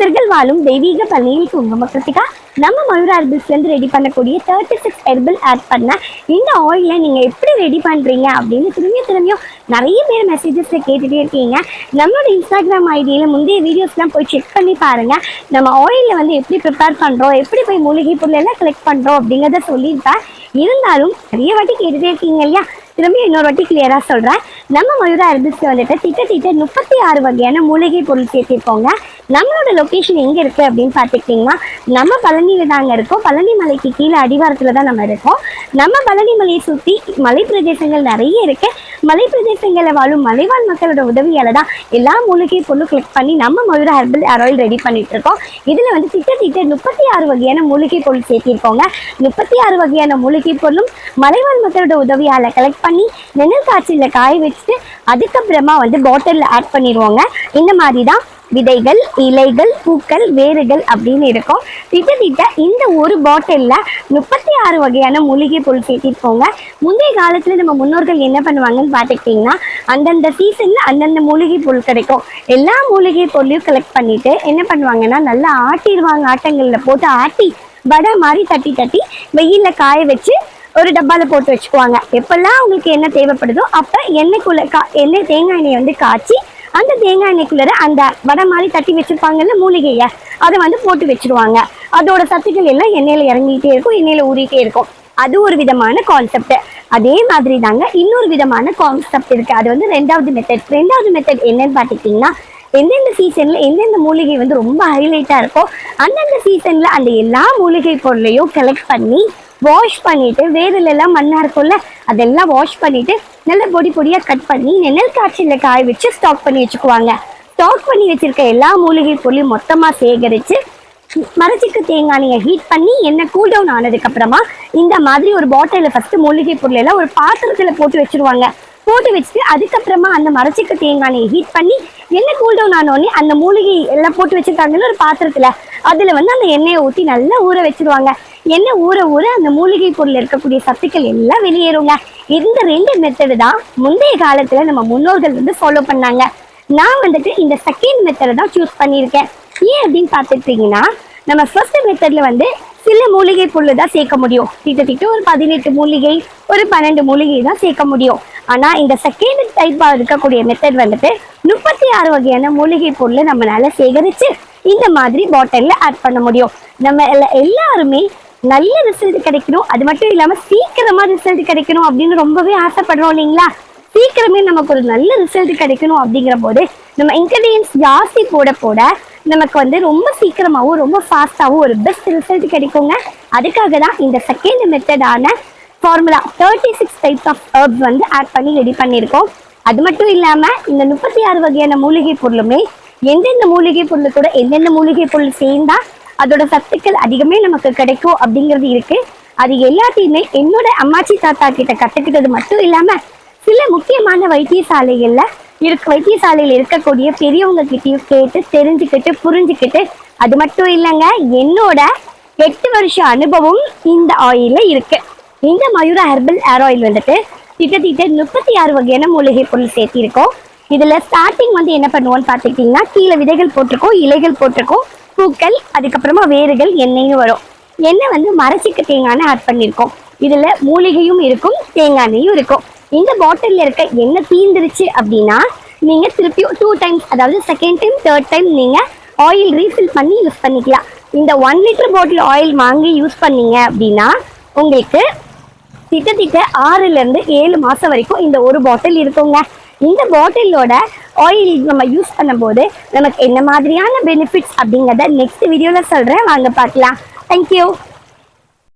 பக்தர்கள் வாழும் தெய்வீக பள்ளியில் குங்கும கிருத்திகா நம்ம மயூரா ஹெர்பிள்ஸ்லேருந்து ரெடி பண்ணக்கூடிய தேர்ட்டி சிக்ஸ் ஹெர்பிள் ஆட் பண்ண இந்த ஆயிலை நீங்கள் எப்படி ரெடி பண்ணுறீங்க அப்படின்னு திரும்பியும் திரும்பியும் நிறைய பேர் மெசேஜஸில் கேட்டுகிட்டே இருக்கீங்க நம்மளோட இன்ஸ்டாகிராம் ஐடியில் முந்தைய வீடியோஸ்லாம் போய் செக் பண்ணி பாருங்கள் நம்ம ஆயிலில் வந்து எப்படி ப்ரிப்பேர் பண்ணுறோம் எப்படி போய் மூலிகை பொருள் எல்லாம் கலெக்ட் பண்ணுறோம் அப்படிங்கிறத சொல்லியிருப்பேன் இருந்தாலும் நிறைய வாட்டி கேட்டுகிட்டே இருக்கீங்க இல்லையா திரும்பி இன்னொரு வாட்டி கிளியராக சொல்கிறேன் நம்ம மயூரா ஹெர்பல்ஸில் வந்துட்டு திட்டத்திட்ட முப்பத்தி ஆறு வகையான மூலிகை பொருள் சேர்த்திருக்கோங்க. நம்மளோட லொக்கேஷன் எங்கே இருக்குது அப்படின்னு பார்த்துக்கிட்டிங்கன்னா நம்ம பழனியில் தாங்க இருக்கோம். பழனி மலைக்கு கீழே அடிவாரத்தில் தான் நம்ம இருக்கோம். நம்ம பழனி மலையை சுற்றி மலை பிரதேசங்கள் நிறைய இருக்குது மலை பிரதேசங்களில் வாழும் மலைவாழ் மக்களோட உதவியால் தான் எல்லா மூலிகை பொருளும் கிளிக் பண்ணி நம்ம மயூரா ஹெர்பல் ஆயில் ரெடி பண்ணிட்டு இருக்கோம். இதில் வந்து திட்டத்திட்ட முப்பத்தி ஆறு வகையான மூலிகை பொருள் சேர்த்திருக்கோங்க. முப்பத்தி ஆறு வகையான மூலிகை பொருளும் மலைவாழ் மக்களோட உதவியால் கலெக்ட் பண்ணி நெல் காய்ச்சலில் காய வச்சுட்டு அதுக்கப்புறமா வந்து பாட்டிலில் ஆட் பண்ணிடுவோங்க. இந்த மாதிரி தான் விதைகள் இலைகள் பூக்கள் வேர்கள் அப்படின்னு இருக்கும். கிட்டத்தட்ட இந்த ஒரு பாட்டிலில் முப்பத்தி ஆறு வகையான மூலிகை பொருள் சேர்த்திருக்கோங்க முந்தைய காலத்தில் நம்ம முன்னோர்கள் என்ன பண்ணுவாங்கன்னு பார்த்துக்கிட்டிங்கன்னா அந்தந்த சீசனில் அந்தந்த மூலிகை பொருள் கிடைக்கும். எல்லா மூலிகை பொருளையும் கலெக்ட் பண்ணிட்டு என்ன பண்ணுவாங்கன்னா நல்லா ஆட்டிடுவாங்க ஆட்டங்களில் போட்டு ஆட்டி வடை மாதிரி தட்டி தட்டி வெயிலில் காய வச்சு ஒரு டப்பாவில் போட்டு வச்சுக்குவாங்க. எப்பெல்லாம் அவங்களுக்கு என்ன தேவைப்படுதோ அப்போ எண்ணெய்க்குள்ளே கா எண்ணெய் தேங்காய் எண்ணெயை வந்து காய்ச்சி அந்த தேங்காய் எண்ணெய்க்குள்ளே அந்த வடை மாதிரி தட்டி வச்சுருப்பாங்கல்ல மூலிகையை அதை வந்து போட்டு வச்சுருவாங்க. அதோட சத்துக்கள் எல்லாம் எண்ணெயில் இறங்கிட்டே இருக்கும் எண்ணெயில் ஊறிட்டே இருக்கும். அது ஒரு விதமான கான்செப்ட் அதே மாதிரி தாங்க இன்னொரு விதமான கான்செப்ட் இருக்கு. அது வந்து ரெண்டாவது மெத்தட் ரெண்டாவது மெத்தட் என்னன்னு பார்த்துக்கிட்டிங்கன்னா எந்தெந்த சீசன்ல எந்தெந்த மூலிகை வந்து ரொம்ப ஹைலைட்டா இருக்கோ அந்தந்த சீசன்ல அந்த எல்லா மூலிகை பொருளையும் கலெக்ட் பண்ணி வாஷ் பண்ணிட்டு வேரில் எல்லாம் மண்ணா இருக்கும்ல அதெல்லாம் வாஷ் பண்ணிட்டு நல்ல பொடி பொடியா கட் பண்ணி நெல் காய்ச்சல்ல காய வச்சு ஸ்டாக் பண்ணி வச்சுக்குவாங்க. ஸ்டாக் பண்ணி வச்சிருக்க எல்லா மூலிகை பொருளையும் மொத்தமா சேகரிச்சு மரச்சிக்கு தேங்காய் எண்ணெயை ஹீட் பண்ணி எண்ணெய் கூல் டவுன் ஆனதுக்கு அப்புறமா இந்த மாதிரி ஒரு பாட்டிலில் ஃபர்ஸ்ட் மூலிகை பொருள் எல்லாம் ஒரு பாத்திரத்துல போட்டு வச்சிருவாங்க. போட்டு வச்சுட்டு அதுக்கப்புறமா அந்த மரச்சிக்கு தேங்காய் ஹீட் பண்ணி எண்ணெய் கூல் டவுன் ஆனோடனே அந்த மூலிகை எல்லாம் போட்டு வச்சுருக்காங்கன்னு ஒரு பாத்திரத்துல. அதுல வந்து அந்த எண்ணெயை ஊற்றி நல்லா ஊற வச்சிருவாங்க. எண்ணெய் ஊற ஊற அந்த மூலிகை பொருள் இருக்கக்கூடிய சத்துக்கள் எல்லாம் வெளியேறுங்க. இந்த ரெண்டு மெத்தடு தான் முந்தைய காலத்தில் நம்ம முன்னோர்கள் வந்து ஃபாலோ பண்ணாங்க. நான் வந்துட்டு இந்த செகண்ட் மெத்தடை தான் சூஸ் பண்ணியிருக்கேன். ஏன் அப்படின்னு பார்த்துட்டீங்கன்னா நம்ம ஃபர்ஸ்ட் மெத்தடில் வந்து சில மூலிகை பொருள் தான் சேர்க்க முடியும். கிட்டத்தட்ட ஒரு பதினெட்டு மூலிகை ஒரு பன்னெண்டு மூலிகை தான் சேர்க்க முடியும். ஆனால் இந்த செகண்ட் டைப்பாக இருக்கக்கூடிய மெத்தட் வந்துட்டு முப்பத்தி ஆறு வகையான மூலிகை பொருளை நம்மளால சேகரித்து இந்த மாதிரி பாட்டிலில் ஆட் பண்ண முடியும். நம்ம எல்லா- எல்லாருமே நல்ல ரிசல்ட் கிடைக்கணும். அது மட்டும் இல்லாமல் சீக்கிரமாக ரிசல்ட் கிடைக்கணும் அப்படின்னு ரொம்பவே ஆசைப்படுறோம் இல்லைங்களா? சீக்கிரமே நமக்கு ஒரு நல்ல ரிசல்ட் கிடைக்கணும் அப்படிங்கிற போது நம்ம இன்கிரீடியன்ஸ் ஜாஸ்தி போட போட நமக்கு வந்து ரொம்ப சீக்கிரமாகவும் ரொம்ப ஃபாஸ்ட்டாகவும் ஒரு பெஸ்ட் ரிசல்ட் கிடைக்குங்க. அதுக்காக தான் இந்த second மெத்தடான formula thirty six types of herbs வந்து ஆட் பண்ணி ரெடி பண்ணியிருக்கோம். அது மட்டும் இல்லாமல் இந்த முப்பத்தி ஆறு வகையான மூலிகை பொருளுமே எந்தெந்த மூலிகை பொருள் கூட எந்தெந்த மூலிகை பொருள் சேர்ந்தா அதோட சத்துக்கள் அதிகமே நமக்கு கிடைக்கும் அப்படிங்கிறது இருக்கு. அது எல்லாத்தையுமே என்னோட அம்மாச்சி தாத்தா கிட்ட கத்துக்கிட்டது மட்டும் இல்லாம சில முக்கியமான வைத்தியசாலைகள்ல இருக்கு வைத்தியசாலையில் இருக்கக்கூடிய பெரியவங்க கிட்டயும் கேட்டு தெரிஞ்சுக்கிட்டு புரிஞ்சுக்கிட்டு அது மட்டும் இல்லைங்க என்னோட எட்டு வருஷம் அனுபவம் இந்த ஆயில்ல இருக்கு. இந்த மயூரா ஹெர்பல் ஏர் ஆயில் வந்துட்டு கிட்டத்தட்ட முப்பத்தி ஆறு வகையான மூலிகை பொருள் சேர்த்திருக்கோம். இதுல ஸ்டார்டிங் வந்து என்ன பண்ணுவோம்னு பார்த்துக்கிட்டிங்கன்னா கீழே விதைகள் போட்டிருக்கோம் இலைகள் போட்டிருக்கோம் பூக்கள் அதுக்கப்புறமா வேர்கள் எண்ணெயும் வரும். எண்ணெய் வந்து மரச்சிக்கு தேங்காய் ஆட் பண்ணியிருக்கோம். இதுல மூலிகையும் இருக்கும் தேங்காய் எண்ணெயும் இருக்கும். இந்த பாட்டிலில் இருக்க எண்ணெய் தீந்துருச்சு அப்படின்னா நீங்க திருப்பியும் டூ டைம்ஸ் அதாவது செகண்ட் டைம் தேர்ட் டைம் நீங்க ஆயில் ரீஃபில் பண்ணி யூஸ் பண்ணிக்கலாம். இந்த ஒன் லிட்டர் பாட்டில் ஆயில் வாங்கி யூஸ் பண்ணீங்க அப்படின்னா உங்களுக்கு கிட்டத்தட்ட ஆறுல இருந்து ஏழு மாசம் வரைக்கும் இந்த ஒரு பாட்டில் இருக்குங்க. இந்த பாட்டிலோட ஆயில் நம்ம யூஸ் பண்ணும்போது நமக்கு என்ன மாதிரியான பெனிஃபிட்ஸ் அப்படிங்கிறத நெக்ஸ்ட் வீடியோவில் சொல்கிறேன் வாங்க பார்க்கலாம். தேங்க்யூ